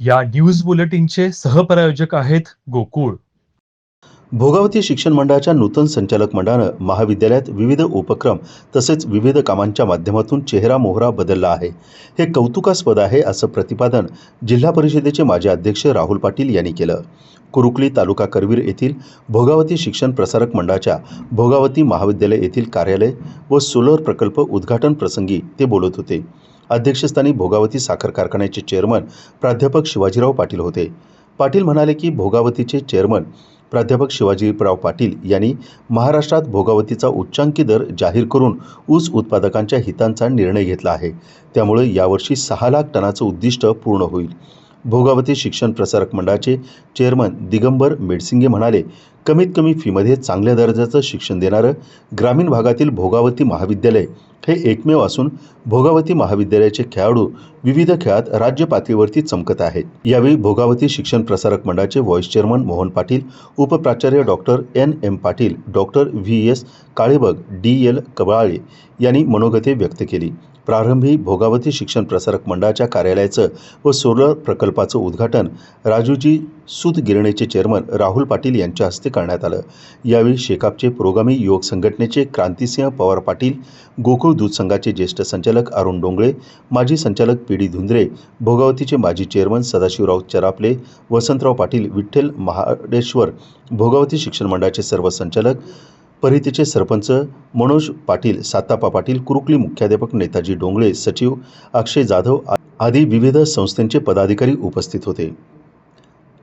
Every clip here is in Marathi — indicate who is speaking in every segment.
Speaker 1: या न्यूज बुलेटिनचे सहप्रायोजक आहेत गोकुळ.
Speaker 2: भोगावती शिक्षण मंडळाच्या नूतन संचालक मंडळानं महाविद्यालयात विविध उपक्रम तसेच विविध कामांच्या माध्यमातून चेहरा मोहरा बदलला आहे. हे कौतुकास्पद आहे असं प्रतिपादन जिल्हा परिषदेचे माजी अध्यक्ष राहुल पाटील यांनी केलं. कुरुकली तालुका करवीर येथील भोगावती शिक्षण प्रसारक मंडळाच्या भोगावती महाविद्यालय येथील कार्यालय व सोलर प्रकल्प उद्घाटन प्रसंगी ते बोलत होते. अध्यक्षस्थानी भोगावती साखर कारखान्याचे चेअरमन प्राध्यापक शिवाजीराव पाटील होते. पाटील म्हणाले की भोगावतीचे चेअरमन प्राध्यापक शिवाजीराव पाटील यांनी महाराष्ट्रात भोगावतीचा उच्चांकी दर जाहीर करून ऊस उत्पादकांच्या हितांचा निर्णय घेतला आहे. त्यामुळे यावर्षी सहा लाख टनाचं उद्दिष्ट पूर्ण होईल. भोगावती शिक्षण प्रसारक मंडळाचे चेअरमन दिगंबर मेडसिंगे म्हणाले कमीत कमी फीमध्ये चांगल्या दर्जाचं शिक्षण देणारं ग्रामीण भागातील भोगावती महाविद्यालय हे एकमेव असून भोगावती महाविद्यालयाचे खेळाडू विविध खेळात राज्य पातळीवरती चमकत आहेत. यावेळी भोगावती शिक्षण प्रसारक मंडळाचे vice chairman Mohan Patil उपप्राचार्य doctor N M Patil doctor V S Kalebag D L Kabale यांनी मनोगते व्यक्त केली. प्रारंभी भोगावती शिक्षण प्रसारक मंडळाच्या कार्यालयाचं व सोलर प्रकल्पाचं उद्घाटन राजूजी सूत गिरणीचे चेअरमन राहुल पाटील यांच्या हस्ते करण्यात आलं. यावेळी शेकापचे पुरोगामी युवक संघटनेचे क्रांतिसिंह पवार पाटील गोकुळ दूध संघाचे ज्येष्ठ संचालक अरुण डोंगळे माजी संचालक पी डी धुंद्रे भोगावतीचे माजी चेअरमन सदाशिवराव चरापले वसंतराव पाटील विठ्ठल महाडेश्वर भोगावती शिक्षण मंडळाचे सर्व संचालक परितीचे सरपंच मनोज पाटील सातापा पाटील कुरुकली मुख्याध्यापक नेताजी डोंगळे सचिव अक्षय जाधव आदी विविध संस्थांचे पदाधिकारी उपस्थित होते.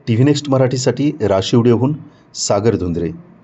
Speaker 2: टी व्ही नेक्स्ट मराठीसाठी राशिवडेहून सागर धुंद्रे.